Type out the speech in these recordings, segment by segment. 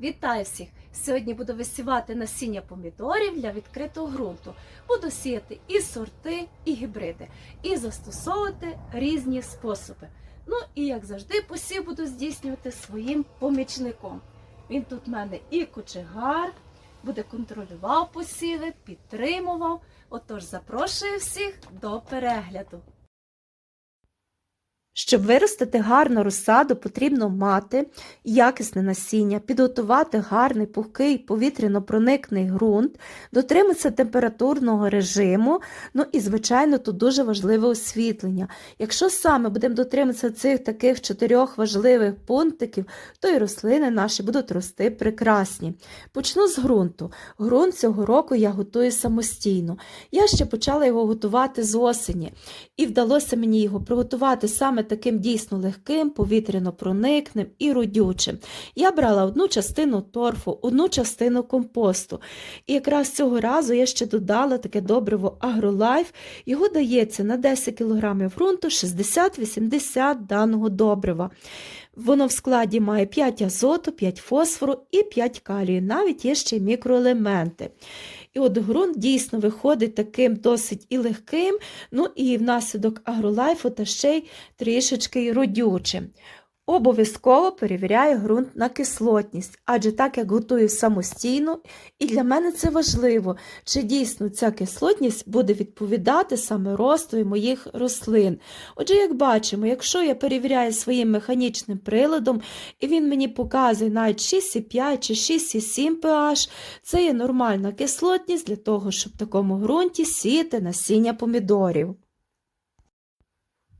Вітаю всіх! Сьогодні буду висівати насіння помідорів для відкритого ґрунту. Буду сіяти і сорти, і гібриди, і застосовувати різні способи. Ну і як завжди, посів буду здійснювати своїм помічником. Він тут в мене і кочегар, буде контролював посіви, підтримував. Отож, запрошую всіх до перегляду. Щоб виростити гарну розсаду, потрібно мати якісне насіння, підготувати гарний, пухкий, повітряно-проникний ґрунт, дотриматися температурного режиму, ну і, звичайно, тут дуже важливе освітлення. Якщо саме будемо дотриматися цих таких чотирьох важливих пунктиків, то і рослини наші будуть рости прекрасні. Почну з ґрунту. Ґрунт цього року я готую самостійно. Я ще почала його готувати з осені, і вдалося мені його приготувати саме таким дійсно легким, повітряно-проникним і родючим. Я брала одну частину торфу, одну частину компосту. І якраз цього разу я ще додала таке добриво Агролайф. Його дається на 10 кг ґрунту 60-80 даного добрива. Воно в складі має 5 азоту, 5 фосфору і 5 калію. Навіть є ще й мікроелементи. І от ґрунт дійсно виходить таким досить і легким, ну і внаслідок агролайфу та ще й трішечки родючим. Обов'язково перевіряю ґрунт на кислотність, адже так як готую самостійно, і для мене це важливо, чи дійсно ця кислотність буде відповідати саме ростові моїх рослин. Отже, як бачимо, якщо я перевіряю своїм механічним приладом, і він мені показує навіть 6,5 чи 6,7 pH, це є нормальна кислотність для того, щоб в такому ґрунті сіяти насіння помідорів.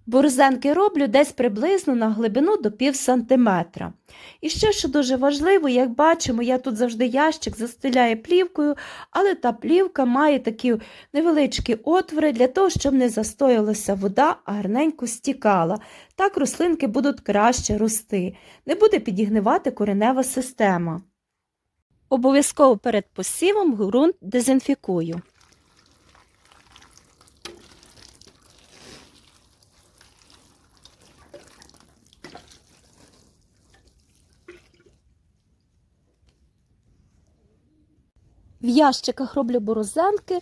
Борзенки роблю десь приблизно на глибину до пів сантиметра. І ще, що дуже важливо, як бачимо, я тут завжди ящик застеляю плівкою, але та плівка має такі невеличкі отвори для того, щоб не застоялася вода, а гарненько стікала. Так рослинки будуть краще рости, не буде підігнивати коренева система. Обов'язково перед посівом ґрунт дезінфікую. В ящиках роблю борозенки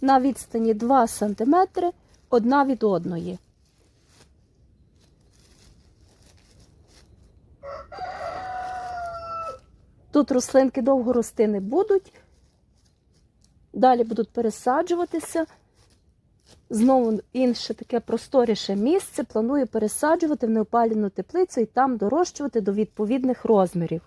на відстані 2 см одна від одної. Тут рослинки довго рости не будуть, далі будуть пересаджуватися. Знову інше таке просторіше місце. Планую пересаджувати в неопалену теплицю і там дорощувати до відповідних розмірів.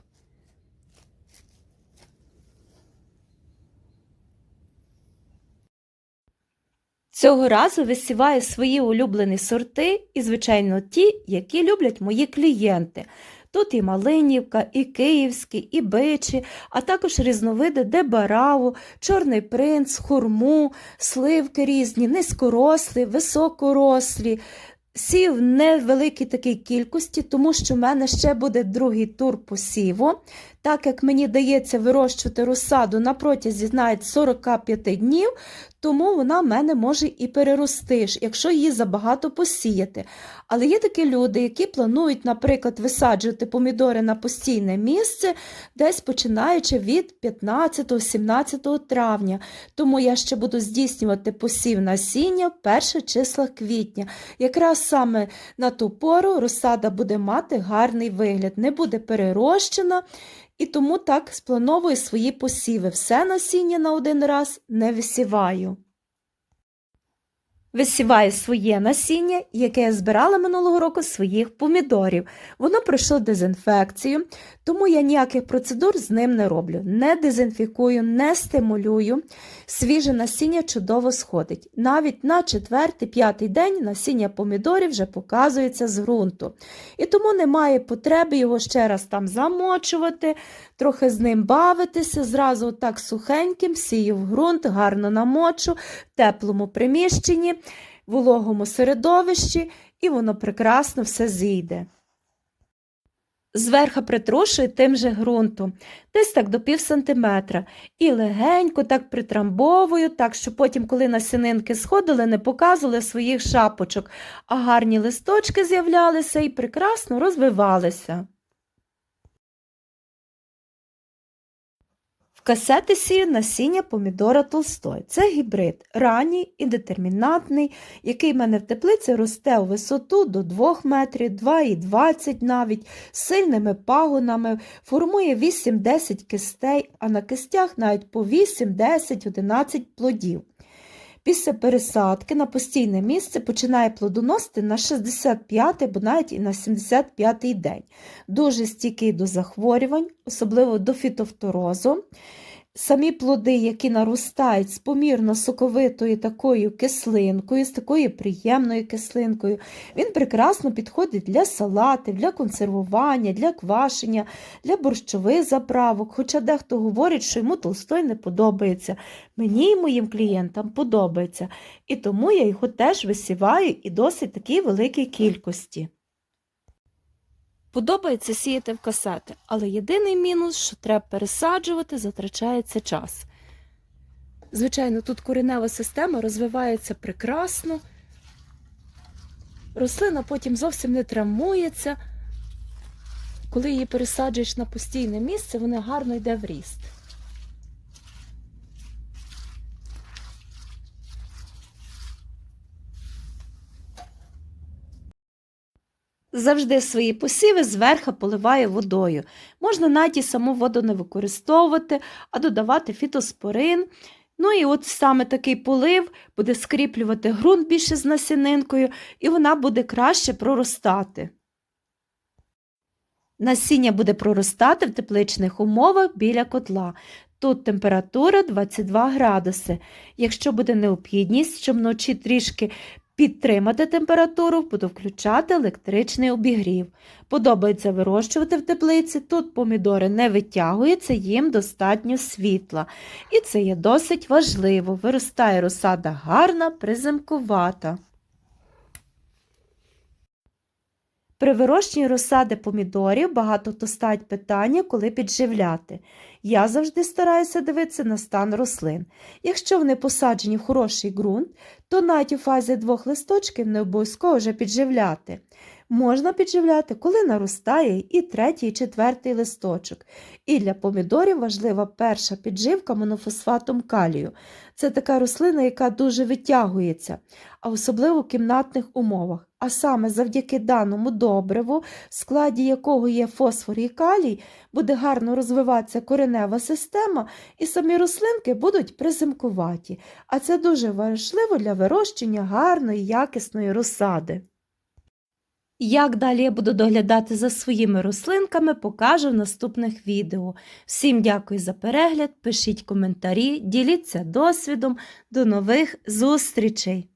Цього разу висіваю свої улюблені сорти і, звичайно, ті, які люблять мої клієнти. Тут і Малинівка, і Київський, і Бичі, а також різновиди дебараву, чорний принц, хурму, сливки різні, низькорослі, високорослі. Сів в невеликій такій кількості, тому що в мене ще буде другий тур посіву. Так як мені дається вирощувати розсаду на протязі навіть 45 днів, тому вона в мене може і перерости, якщо її забагато посіяти. Але є такі люди, які планують, наприклад, висаджувати помідори на постійне місце, десь починаючи від 15-17 травня. Тому я ще буду здійснювати посів насіння в перших числах квітня. Якраз саме на ту пору розсада буде мати гарний вигляд, не буде перерощена. І тому так сплановую свої посіви. Все насіння на один раз не висіваю. Висіваю своє насіння, яке я збирала минулого року своїх помідорів. Воно пройшло дезінфекцію, тому я ніяких процедур з ним не роблю. Не дезінфікую, не стимулюю. Свіже насіння чудово сходить. Навіть на четвертий-п'ятий день насіння помідорів вже показується з ґрунту. І тому немає потреби його ще раз там замочувати, трохи з ним бавитися, зразу так сухеньким сію в ґрунт, гарно намочу, в теплому приміщенні, вологому середовищі, і воно прекрасно все зійде. Зверху притрушую тим же ґрунтом, десь так до пів сантиметра, і легенько так притрамбовую, так що потім, коли насінинки сходили, не показували своїх шапочок, а гарні листочки з'являлися і прекрасно розвивалися. Касети сію насіння помідора Толстой. Це гібрид ранній і детермінантний, який в мене в теплиці росте у висоту до 2 метрів, 2,20 навіть, з сильними пагонами, формує 8-10 кистей, а на кистях навіть по 8, 10, 11 плодів. Після пересадки на постійне місце починає плодоносити на 65 або навіть і на 75 день. Дуже стійкий до захворювань, особливо до фітофторозу. Самі плоди, які наростають з помірно соковитою такою кислинкою, з такою приємною кислинкою, він прекрасно підходить для салатів, для консервування, для квашення, для борщових заправок. Хоча дехто говорить, що йому толстой не подобається. Мені і моїм клієнтам подобається, і тому я його теж висіваю і досить такій великій кількості. Подобається сіяти в касети, але єдиний мінус, що треба пересаджувати, затрачається час. Звичайно, тут коренева система розвивається прекрасно, рослина потім зовсім не травмується. Коли її пересаджуєш на постійне місце, вона гарно йде в ріст. Завжди свої посіви зверху поливаю водою. Можна навіть і саму воду не використовувати, а додавати фітоспорин. Ну і от саме такий полив буде скріплювати ґрунт більше з насінинкою, і вона буде краще проростати. Насіння буде проростати в тепличних умовах біля котла. Тут температура 22 градуси. Якщо буде необхідність, щоб вночі трішки підтримати температуру, буду включати електричний обігрів. Подобається вирощувати в теплиці, тут помідори не витягуються, їм достатньо світла. І це є досить важливо. Виростає розсада гарна, приземкувата. При вирощенні розсади помідорів багато хто ставить питання, коли підживляти. Я завжди стараюся дивитися на стан рослин. Якщо вони посаджені в хороший ґрунт, то навіть у фазі двох листочків не обов'язково вже підживляти. Можна підживляти, коли наростає і третій, і четвертий листочок. І для помідорів важлива перша підживка монофосфатом калію. Це така рослина, яка дуже витягується, а особливо в кімнатних умовах. А саме завдяки даному добриву, в складі якого є фосфор і калій, буде гарно розвиватися коренева система, і самі рослинки будуть приземкуваті. А це дуже важливо для вирощення гарної, якісної розсади. Як далі я буду доглядати за своїми рослинками, покажу в наступних відео. Всім дякую за перегляд, пишіть коментарі, діліться досвідом. До нових зустрічей!